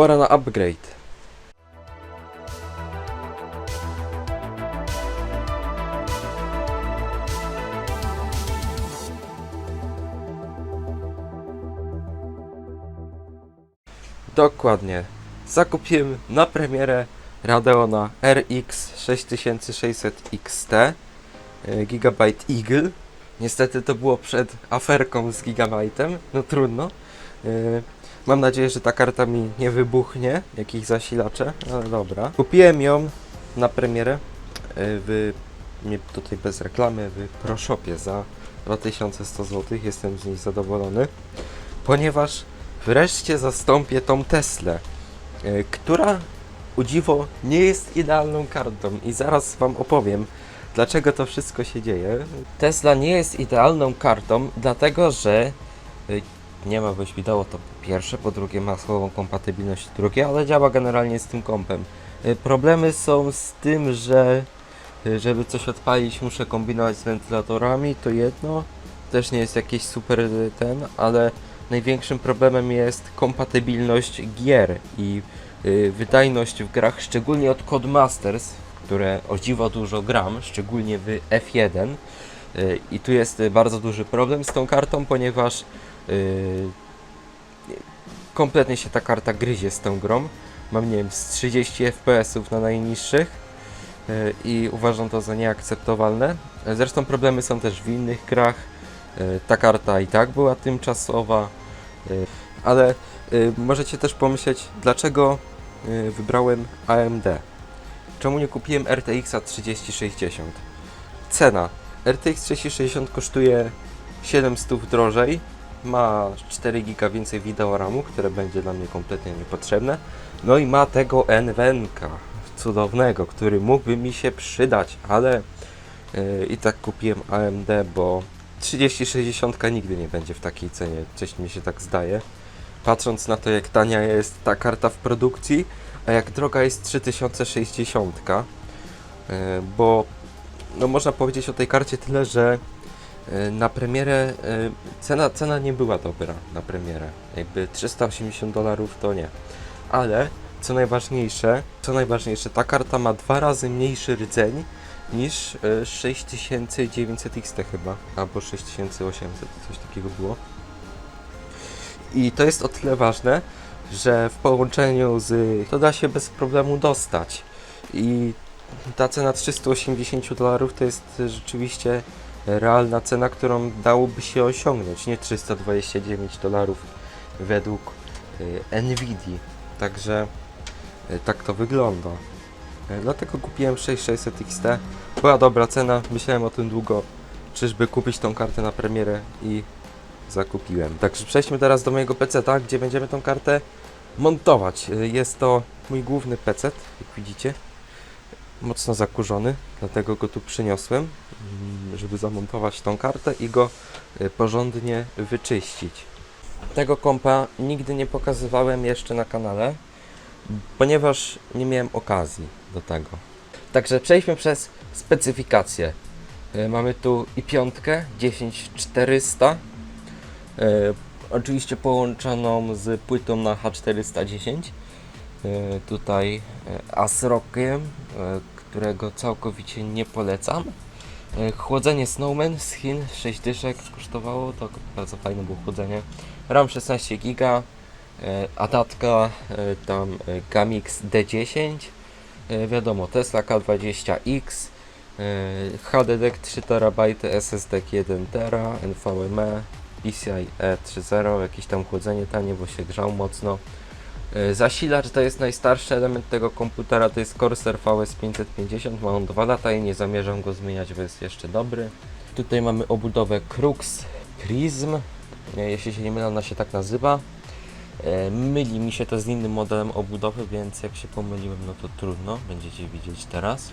pora na upgrade. Dokładnie. Zakupiłem na premierę Radeona RX 6600 XT e, Gigabyte Eagle. Niestety to było przed aferką z Gigabyte'em, no trudno. E, Mam nadzieję, że ta karta mi nie wybuchnie, jak ich zasilacze, ale dobra. Kupiłem ją na premierę e, w, nie tutaj bez reklamy, w ProShopie za 2100 zł. Jestem z niej zadowolony, ponieważ wreszcie zastąpię tą Teslę, e, która u dziwo nie jest idealną kartą i zaraz Wam opowiem, dlaczego to wszystko się dzieje. Tesla nie jest idealną kartą, dlatego że y, nie ma byś wideo to pierwsze, po drugie ma słabą kompatybilność drugie, ale działa generalnie z tym kompem. Y, Problemy są z tym, że y, żeby coś odpalić muszę kombinować z wentylatorami, to jedno, też nie jest jakiś super y, ten, ale największym problemem jest kompatybilność gier i wydajność w grach, szczególnie od Codemasters, które o dziwo dużo gram, szczególnie w F1. I tu jest y, bardzo duży problem z tą kartą, ponieważ y, kompletnie się ta karta gryzie z tą grą. Mam, nie wiem, z 30 FPS-ów na najniższych y, i uważam to za nieakceptowalne. Zresztą problemy są też w innych grach. Ta karta i tak była tymczasowa, ale możecie też pomyśleć, dlaczego wybrałem AMD. Czemu nie kupiłem RTX 3060? Cena. RTX 3060 kosztuje 700 drożej, ma 4 GB więcej wideo RAMu, które będzie dla mnie kompletnie niepotrzebne. No i ma tego NVENKa cudownego, który mógłby mi się przydać, ale yy, i tak kupiłem AMD, bo 3060 nigdy nie będzie w takiej cenie, coś mi się tak zdaje. Patrząc na to, jak tania jest ta karta w produkcji, a jak droga jest 3060, yy, bo no można powiedzieć o tej karcie tyle, że yy, na premierę yy, cena, cena nie była dobra na premierę. Jakby 380 dolarów to nie. Ale co najważniejsze, co najważniejsze, ta karta ma dwa razy mniejszy rdzeń niż yy, 6900 XT chyba, albo 6800, coś takiego było. I to jest o tyle ważne, że w połączeniu z to da się bez problemu dostać. I ta cena 380 dolarów to jest rzeczywiście realna cena, którą dałoby się osiągnąć, nie 329 dolarów według y, Nvidia. Także y, tak to wygląda. Y, Dlatego kupiłem 6600 XT. Była dobra cena, myślałem o tym długo, czyżby kupić tą kartę na premierę i zakupiłem. Także przejdźmy teraz do mojego PC, gdzie będziemy tą kartę montować. Jest to mój główny PC, jak widzicie. Mocno zakurzony, dlatego go tu przyniosłem, mm, żeby zamontować tą kartę i go y, porządnie wyczyścić. Tego kompa nigdy nie pokazywałem jeszcze na kanale, ponieważ nie miałem okazji do tego. Także przejdźmy przez specyfikację. Y, Mamy tu i piątkę 10400 E, oczywiście połączoną z płytą na H410. E, tutaj e, ASRockiem, e, którego całkowicie nie polecam. Chłodzenie Snowman z Chin, 6 dyszek kosztowało, to bardzo fajne było chłodzenie. RAM 16 GB, Adatka, tam Gamix D10, e, wiadomo Tesla K20X, e, HDD 3 TB, SSD 1 TB, NVMe, PCI E30, jakieś tam chłodzenie tanie, bo się grzał mocno. E, Zasilacz to jest najstarszy element tego komputera, to jest Corsair VS 550, ma on 2 lata i nie zamierzam go zmieniać, bo jest jeszcze dobry. Tutaj mamy obudowę Crux Prism, jeśli się nie mylę, ona się tak nazywa. E, Myli mi się to z innym modelem obudowy, więc jak się pomyliłem, no to trudno, będziecie widzieć teraz.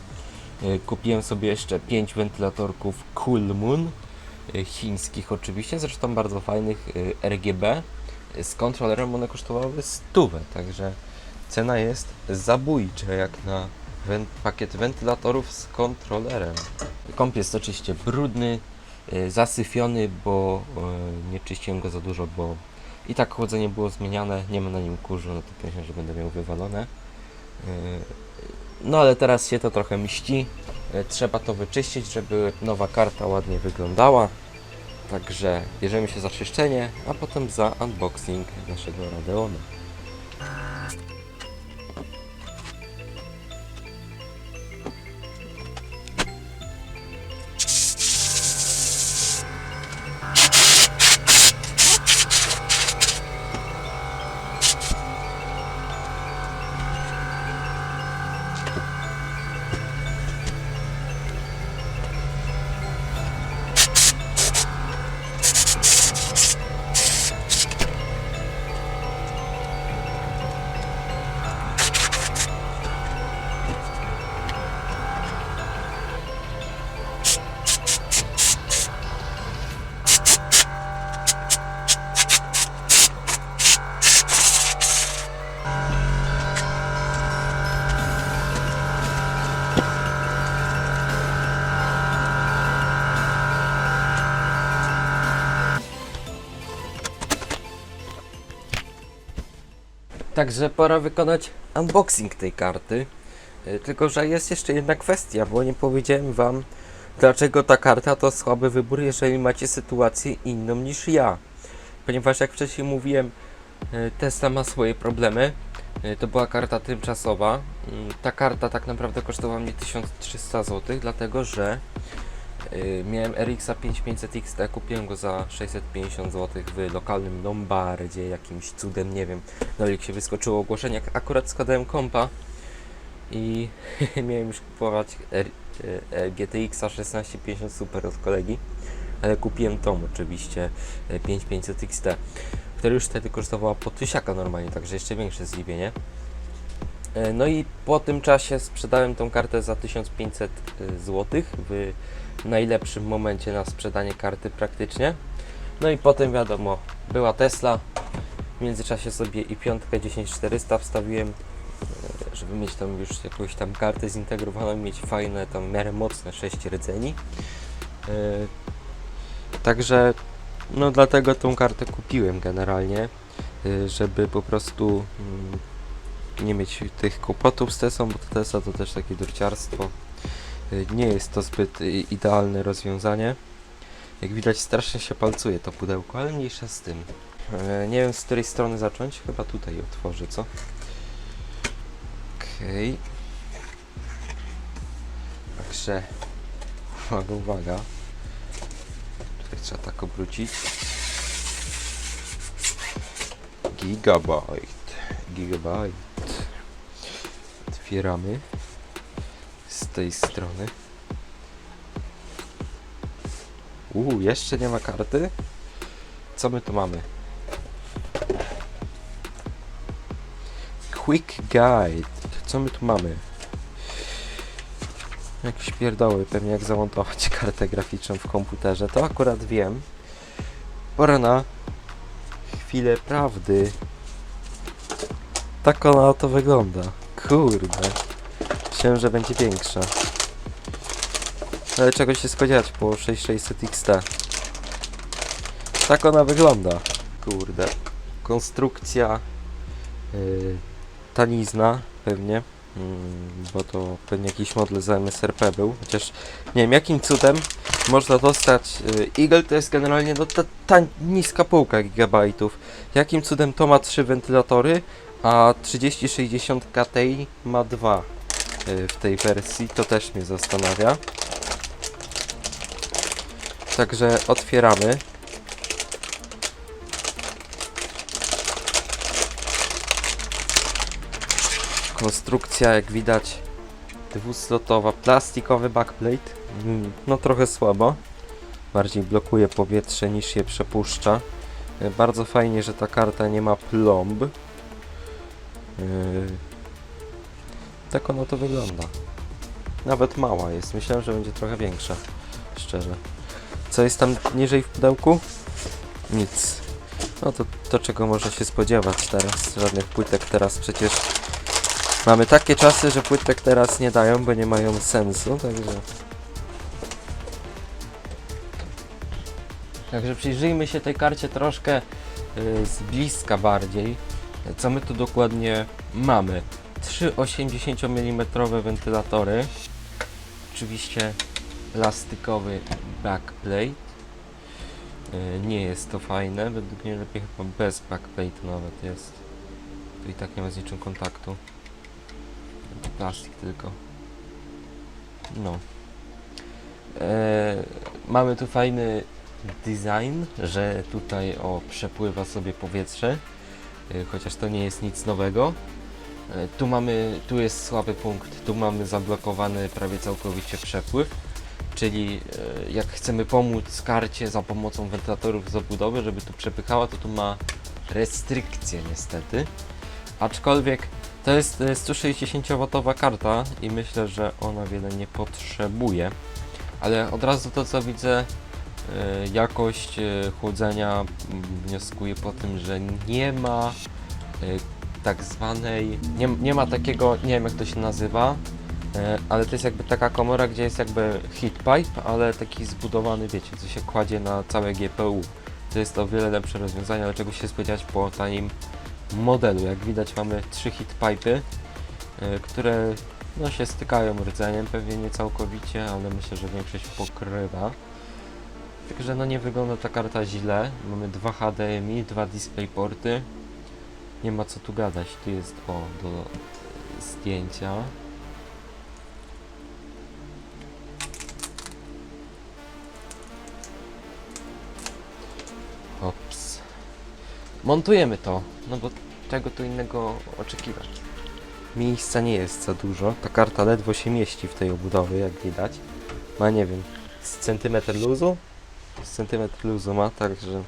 E, Kupiłem sobie jeszcze 5 wentylatorków Cool Moon, chińskich oczywiście, zresztą bardzo fajnych RGB. Z kontrolerem one kosztowały stówę, także cena jest zabójcza jak na wen- pakiet wentylatorów z kontrolerem. Komp jest oczywiście brudny, e, zasyfiony, bo e, nie czyściłem go za dużo, bo I tak chłodzenie było zmieniane, nie ma na nim kurzu, no to myślę, że będę miał wywalone. Yy, No ale teraz się to trochę mści. Trzeba to wyczyścić, żeby nowa karta ładnie wyglądała. Także bierzemy się za czyszczenie, a potem za unboxing naszego Radeona. Także pora wykonać unboxing tej karty. Y, Tylko, że jest jeszcze jedna kwestia, bo nie powiedziałem wam, dlaczego ta karta to słaby wybór, jeżeli macie sytuację inną niż ja. Ponieważ jak wcześniej mówiłem, y, Tesla ma swoje problemy. Y, To była karta tymczasowa. Mm, Ta karta tak naprawdę kosztowała mnie 1300 zł, dlatego że miałem RX 5500 XT, kupiłem go za 650 zł w lokalnym Lombardzie, jakimś cudem, nie wiem. Na się wyskoczyło ogłoszenie, jak akurat składałem kompa i miałem już kupować R, e, GTX 1650 Super od kolegi, ale kupiłem tą oczywiście e, 5500 XT, która już wtedy kosztowała po tysiaka normalnie, także jeszcze większe zdziwienie. E, No i po tym czasie sprzedałem tą kartę za 1500 zł w najlepszym momencie na sprzedanie karty praktycznie. No i potem wiadomo, była Tesla, w międzyczasie sobie i piątkę 10400 wstawiłem, e, żeby mieć tam już jakąś tam kartę zintegrowaną, mieć fajne, tam w miarę mocne 6 rdzeni. E, Także, no dlatego tą kartę kupiłem generalnie, e, żeby po prostu mm, nie mieć tych kłopotów z Teslą, bo Tesla to też takie durciarstwo. E, Nie jest to zbyt e, idealne rozwiązanie. Jak widać strasznie się palcuje to pudełko, ale mniejsza z tym. E, Nie wiem z której strony zacząć. Chyba tutaj otworzę, co? Okej. Także uwaga, uwaga. Tutaj trzeba tak obrócić. Gigabyte. Gigabyte. Otwieramy tej strony. Uuu, jeszcze nie ma karty? Co my tu mamy? Quick Guide. Co my tu mamy? Jakieś pierdoły, pewnie jak zamontować kartę graficzną w komputerze. To akurat wiem. Pora na chwilę prawdy. Tak ona to wygląda. Kurde. Myślałem, że będzie większa. Ale czego się spodziewać po 6600 XT. Tak ona wygląda. Kurde. Konstrukcja. Yy, tanizna pewnie. Mm, bo to pewnie jakiś model za MSRP był. Chociaż nie wiem jakim cudem można dostać. Yy, Eagle to jest generalnie no, ta, ta niska półka gigabajtów. Jakim cudem to ma trzy wentylatory, a 3060 Ti ma dwa yy, w tej wersji. To też mnie zastanawia. Także otwieramy. Konstrukcja, jak widać, dwuslotowa, plastikowy backplate. Mm, No trochę słabo. Bardziej blokuje powietrze niż je przepuszcza. E, Bardzo fajnie, że ta karta nie ma plomb. Yy, Tak ono to wygląda. Nawet mała jest. Myślałem, że będzie trochę większa. Szczerze. Co jest tam niżej w pudełku? Nic. No to, to czego można się spodziewać teraz. Żadnych płytek teraz przecież mamy takie czasy, że płytek teraz nie dają, bo nie mają sensu, także... Także przyjrzyjmy się tej karcie troszkę y, z bliska bardziej, co my tu dokładnie mamy. Trzy 80 mm wentylatory, oczywiście plastikowy backplate. Y, Nie jest to fajne, według mnie lepiej chyba bez backplate nawet jest. Tu i tak nie ma z niczym kontaktu. Plastik tylko. No. E, mamy tu fajny design, że tutaj o przepływa sobie powietrze, e, chociaż to nie jest nic nowego. E, tu mamy, tu jest słaby punkt, tu mamy zablokowany prawie całkowicie przepływ, czyli e, jak chcemy pomóc karcie za pomocą wentylatorów z obudowy, żeby tu przepychała, to tu ma restrykcje niestety. Aczkolwiek to jest e, 160W karta i myślę, że ona wiele nie potrzebuje. Ale od razu to co widzę, e, jakość chłodzenia m, wnioskuję po tym, że nie ma tak zwanej, nie, nie ma takiego, nie wiem jak to się nazywa, e, ale to jest jakby taka komora, gdzie jest jakby heat pipe, ale taki zbudowany, wiecie, co się kładzie na całe GPU. To jest o wiele lepsze rozwiązanie, ale czego się spodziewać po tanim modelu. Jak widać mamy trzy heat pipe'y, e, które no, się stykają rdzeniem, pewnie nie całkowicie, ale myślę, że większość pokrywa. Także no nie wygląda ta karta źle. Mamy dwa HDMI, dwa DisplayPorty. Nie ma co tu gadać. Tu jest o do zdjęcia. Ops. Montujemy to, no bo czego tu innego oczekiwać. Miejsca nie jest za dużo. Ta karta ledwo się mieści w tej obudowie, jak widać. Ma nie wiem, z centymetr luzu? Z centymetr luzu ma, także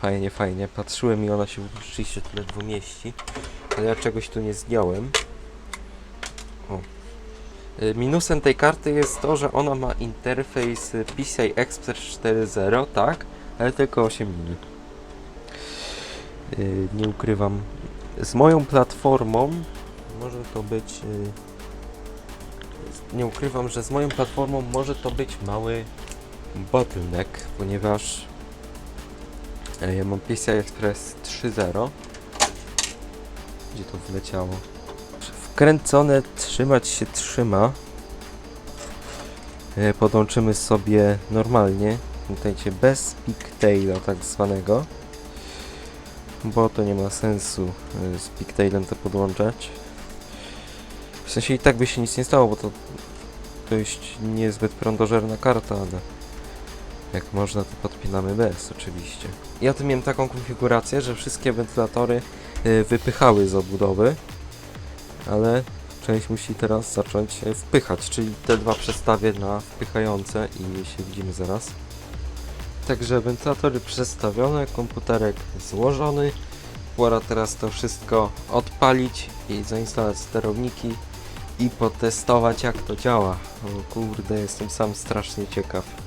fajnie, fajnie. Patrzyłem i ona się rzeczywiście tu ledwo mieści, ale ja czegoś tu nie zdjąłem. O. Y, Minusem tej karty jest to, że ona ma interfejs y, PCI Express 4.0, tak, ale tylko 8 minut. Yy, nie ukrywam. Z moją platformą może to być. z- Nie ukrywam, że z moją platformą może to być mały bottleneck, ponieważ ja mam PCI Express 3.0. Gdzie to wleciało? Wkręcone, trzymać się trzyma. E, Podłączymy sobie normalnie, pamiętajcie, bez pigtaila tak zwanego bo to nie ma sensu y, z pigtailem to podłączać. W sensie i tak by się nic nie stało, bo to dość niezbyt prądożerna karta, ale jak można to podpinamy bez oczywiście. Ja tu miałem taką konfigurację, że wszystkie wentylatory y, wypychały z obudowy, ale część musi teraz zacząć wpychać, czyli te dwa przestawię na wpychające i się widzimy zaraz. Także wentylatory przestawione, komputerek złożony. Pora teraz to wszystko odpalić i zainstalować sterowniki i potestować jak to działa. O kurde, jestem sam strasznie ciekaw.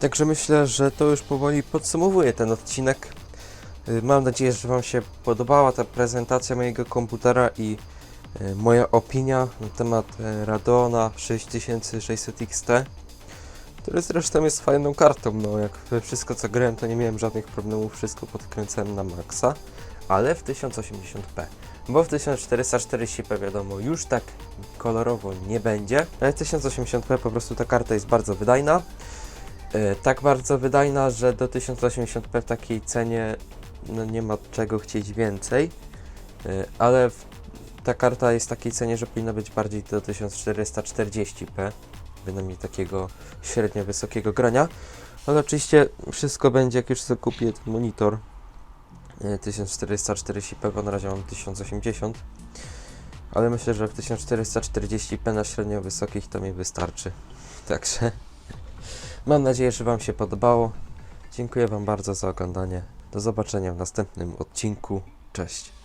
Także myślę, że to już powoli podsumowuje ten odcinek. Y, Mam nadzieję, że Wam się podobała ta prezentacja mojego komputera i y, moja opinia na temat Radeona 6600 XT, który zresztą jest fajną kartą. No, jak wszystko co grałem, to nie miałem żadnych problemów, wszystko podkręcałem na maksa, ale w 1080p. Bo w 1440p wiadomo, już tak kolorowo nie będzie, ale w 1080p po prostu ta karta jest bardzo wydajna. E, tak bardzo wydajna, że do 1080p w takiej cenie no nie ma czego chcieć więcej, E, ale ta karta jest w takiej cenie, że powinna być bardziej do 1440p, bynajmniej takiego średnio wysokiego grania, ale oczywiście wszystko będzie jak już sobie kupię ten monitor e, 1440p, bo na razie mam 1080 ale myślę, że w 1440p na średnio wysokich to mi wystarczy. Także mam nadzieję, że Wam się podobało. Dziękuję Wam bardzo za oglądanie. Do zobaczenia w następnym odcinku. Cześć.